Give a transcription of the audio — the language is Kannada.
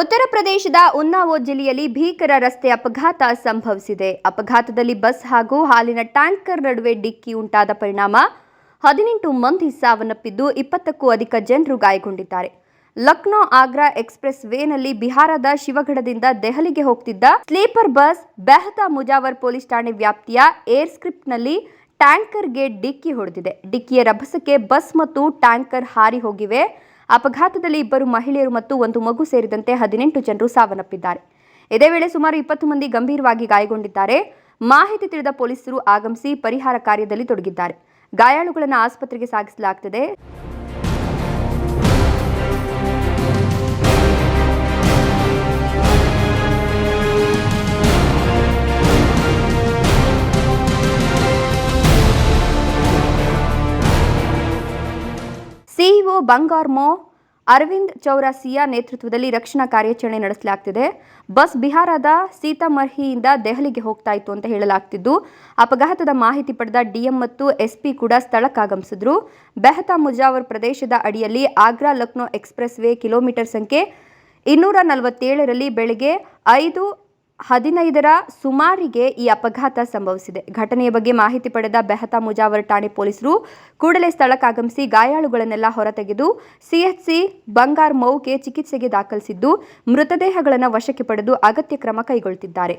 ಉತ್ತರ ಪ್ರದೇಶದ ಉನ್ನಾವೋ ಜಿಲ್ಲೆಯಲ್ಲಿ ಭೀಕರ ರಸ್ತೆ ಅಪಘಾತ ಸಂಭವಿಸಿದೆ. ಅಪಘಾತದಲ್ಲಿ ಬಸ್ ಹಾಗೂ ಹಾಲಿನ ಟ್ಯಾಂಕರ್ ನಡುವೆ ಡಿಕ್ಕಿ ಉಂಟಾದ ಪರಿಣಾಮ ಹದಿನೆಂಟು ಮಂದಿ ಸಾವನ್ನಪ್ಪಿದ್ದು ಇಪ್ಪತ್ತಕ್ಕೂ ಅಧಿಕ ಜನರು ಗಾಯಗೊಂಡಿದ್ದಾರೆ. ಲಕ್ನೋ ಆಗ್ರಾ ಎಕ್ಸ್ಪ್ರೆಸ್ ವೇನಲ್ಲಿ ಬಿಹಾರದ ಶಿವಗಢದಿಂದ ದೆಹಲಿಗೆ ಹೋಗ್ತಿದ್ದ sleeper bus Behta Mujawar police ಠಾಣೆ ವ್ಯಾಪ್ತಿಯ ಏರ್ ಸ್ಕ್ರಿಪ್ಟ್ನಲ್ಲಿ ಟ್ಯಾಂಕರ್ಗೆ ಡಿಕ್ಕಿ ಹೊಡೆದಿದೆ. ಡಿಕ್ಕಿಯ ರಭಸಕ್ಕೆ ಬಸ್ ಮತ್ತು ಟ್ಯಾಂಕರ್ ಹಾರಿ ಹೋಗಿವೆ. ಅಪಘಾತದಲ್ಲಿ ಇಬ್ಬರು ಮಹಿಳೆಯರು ಮತ್ತು ಒಂದು ಮಗು ಸೇರಿದಂತೆ ಹದಿನೆಂಟು ಜನರು ಸಾವನ್ನಪ್ಪಿದ್ದಾರೆ. ಇದೇ ವೇಳೆ ಸುಮಾರು ಇಪ್ಪತ್ತು ಮಂದಿ ಗಂಭೀರವಾಗಿ ಗಾಯಗೊಂಡಿದ್ದಾರೆ. ಮಾಹಿತಿ ತಿಳಿದ ಪೊಲೀಸರು ಆಗಮಿಸಿ ಪರಿಹಾರ ಕಾರ್ಯದಲ್ಲಿ ತೊಡಗಿದ್ದಾರೆ. ಗಾಯಾಳುಗಳನ್ನು ಆಸ್ಪತ್ರೆಗೆ ಸಾಗಿಸಲಾಗುತ್ತಿದೆ ಸಿಇಒ ಬಂಗಾರ್ಮೋ ಅರವಿಂದ್ ಚೌರಾಸಿಯಾ ನೇತೃತ್ವದಲ್ಲಿ ರಕ್ಷಣಾ ಕಾರ್ಯಾಚರಣೆ ನಡೆಸಲಾಗ್ತಿದೆ. ಬಸ್ ಬಿಹಾರದ ಸೀತಾಮರ್ಹಿಯಿಂದ ದೆಹಲಿಗೆ ಹೋಗ್ತಾ ಇತ್ತು ಅಂತ ಹೇಳಲಾಗ್ತಿದ್ದು, ಅಪಘಾತದ ಮಾಹಿತಿ ಪಡೆದ ಡಿಎಂ ಮತ್ತು ಎಸ್ಪಿ ಕೂಡ ಸ್ಥಳಕ್ಕಾಗಮಿಸಿದ್ರು. ಬೆಹತಾ ಮುಜಾವರ್ ಪ್ರದೇಶದ ಅಡಿಯಲ್ಲಿ Agra Lucknow expressway kilometre ಸಂಖ್ಯೆ ಇನ್ನೂರ ನಲವತ್ತೇಳರಲ್ಲಿ ಬೆಳಗ್ಗೆ ಐದು ಹದಿನೈದರ ಸುಮಾರಿಗೆ ಈ ಅಪಘಾತ ಸಂಭವಿಸಿದೆ. ಘಟನೆಯ ಬಗ್ಗೆ ಮಾಹಿತಿ ಪಡೆದ ಬೆಹತಾ ಮುಜಾವರ್ ಠಾಣೆ ಪೊಲೀಸರು ಕೂಡಲೇ ಸ್ಥಳಕ್ಕಾಗಮಿಸಿ ಗಾಯಾಳುಗಳನ್ನೆಲ್ಲ ಹೊರತೆಗೆದು ಸಿಎಚ್ಸಿ ಬಂಗಾರ್ ಮೌಗೆ ಚಿಕಿತ್ಸೆಗೆ ದಾಖಲಿಸಿದ್ದು, ಮೃತದೇಹಗಳನ್ನು ವಶಕ್ಕೆ ಪಡೆದು ಅಗತ್ಯ ಕ್ರಮ ಕೈಗೊಳ್ಳುತ್ತಿದ್ದಾರೆ.